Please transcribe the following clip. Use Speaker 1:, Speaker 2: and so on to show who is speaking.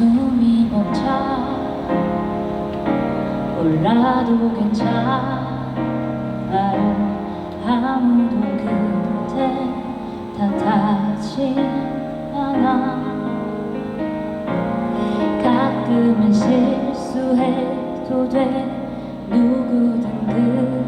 Speaker 1: 숨이 멈춰 몰라도 괜찮아요 아무도 그대 탓하지 않아. 가끔은 실수해도 돼. 누구든 그